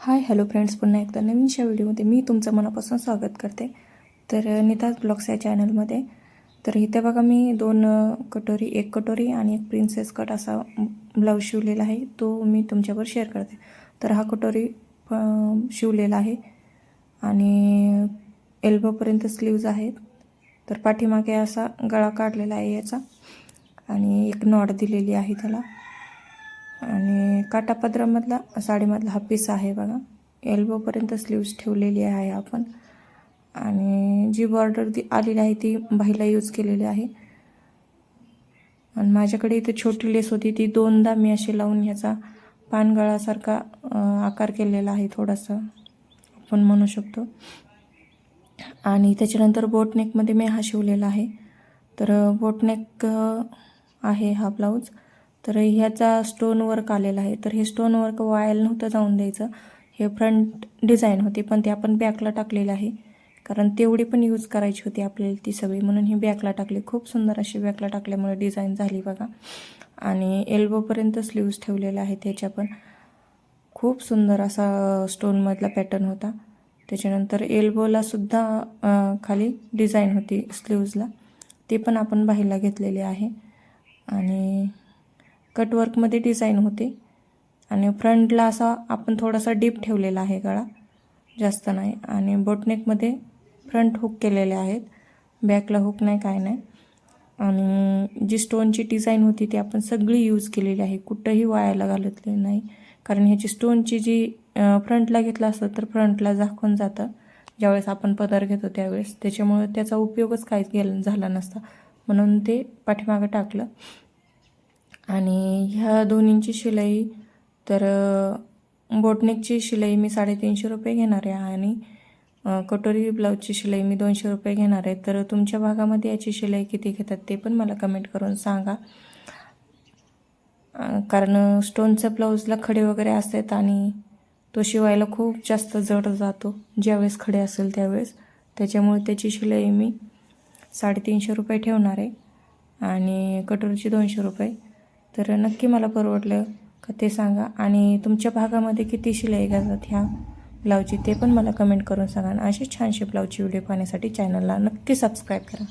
Hi hello friends पुन्हा एकदा नवीनशा व्हिडिओमध्ये मी तुमचं मनापासून स्वागत करते. तर अ, निताज ब्लॉग्स या चॅनलमध्ये. तर इथे बघा मी दोन कटोरी एक कटोरी आणि एक प्रिन्सेस कट असा ब्लाऊज शिवलेला आहे तो मी तुमच्यावर शेअर करते. तर हा कटोरी शिवलेला आहे आणि एल्बोपर्यंत स्लीव्ज आहेत. तर पाठीमागे असा गळा काढलेला आहे याचा आणि एक नॉट दिलेली आहे त्याला. आणि काटापदरामधला साडीमधला हा पीस आहे बघा. एल्बोपर्यंत स्लीव्स ठेवलेली आहे आपण. आणि जी बॉर्डर ती आलेली आहे ती बाहीला यूज केलेली आहे. आणि माझ्याकडे इथे छोटी लेस होती ती दोनदा मी अशी लावून ह्याचा पानगळासारखा आकार केलेला आहे थोडासा. आपण म्हणू शकतो. आणि त्याच्यानंतर बोटनेकमध्ये मी हा शिवलेला आहे. तर बोटनेक आहे हा ब्लाऊज तर ह्याचा स्टोन वर्क आलेला आहे. तर हे स्टोन वर्क वायल नव्हतं जाऊन द्यायचं. हे फ्रंट डिझाईन होती पण ते आपण बॅकला टाकलेलं आहे. कारण तेवढी पण यूज करायची होती आपल्याला ती सगळी. म्हणून ही बॅकला टाकली. खूप सुंदर अशी बॅकला टाकल्यामुळे डिझाईन झाली बघा. आणि एल्बोपर्यंत स्लीव्ज ठेवलेला आहे त्याच्या पण. खूप सुंदर असा स्टोनमधला पॅटर्न होता. त्याच्यानंतर एल्बोला सुद्धा खाली डिझाईन होती स्लीव्जला ते पण आपण बाहेरला घेतलेले आहे. आणि कटवर्कमध्ये डिझाईन होते. आणि फ्रंटला असा आपण थोडासा डीप ठेवलेला आहे गळा. जास्त नाही. आणि बोटनेकमध्ये फ्रंट हुक केलेले आहेत. बॅकला हुक नाही काय नाही. आणि जी स्टोनची डिझाईन होती ती आपण सगळी यूज केलेली आहे. कुठंही वायाला घालतली नाही. कारण ह्याची स्टोनची जी फ्रंटला घेतलं असतं तर फ्रंटला झाकून जातं. ज्यावेळेस आपण पदर घेतो त्यावेळेस. त्याच्यामुळे त्याचा उपयोगच काहीच गेला झाला नसता. म्हणून ते पाठीमागं टाकलं. आणि ह्या दोन्हींची शिलाई तर बोटनिकची बोटनेकची शिलाई मी साडेतीनशे रुपये घेणार आहे आणि कटोरी ब्लाऊजची शिलाई मी दोनशे रुपये घेणार आहे. तर तुमच्या भागामध्ये याची शिलाई किती घेतात ते पण मला कमेंट करून सांगा. कारण स्टोनच्या ब्लाऊजला खडे वगैरे असतात आणि तो शिवायला खूप जास्त जड जातो. ज्यावेळेस खडे असेल त्यावेळेस. त्याच्यामुळे त्याची शिलाई मी साडेतीनशे रुपये ठेवणार आहे आणि कटोरीची दोनशे रुपये. तर नक्की मला परवडलं का ते सांगा. आणि तुमच्या भागामध्ये किती शिलाई घेतात ह्या ब्लाऊजची ते पण मला कमेंट करून सांगा. आणि असे छानशे ब्लाऊजची व्हिडिओ पाहण्यासाठी चॅनलला नक्की सबस्क्राईब करा.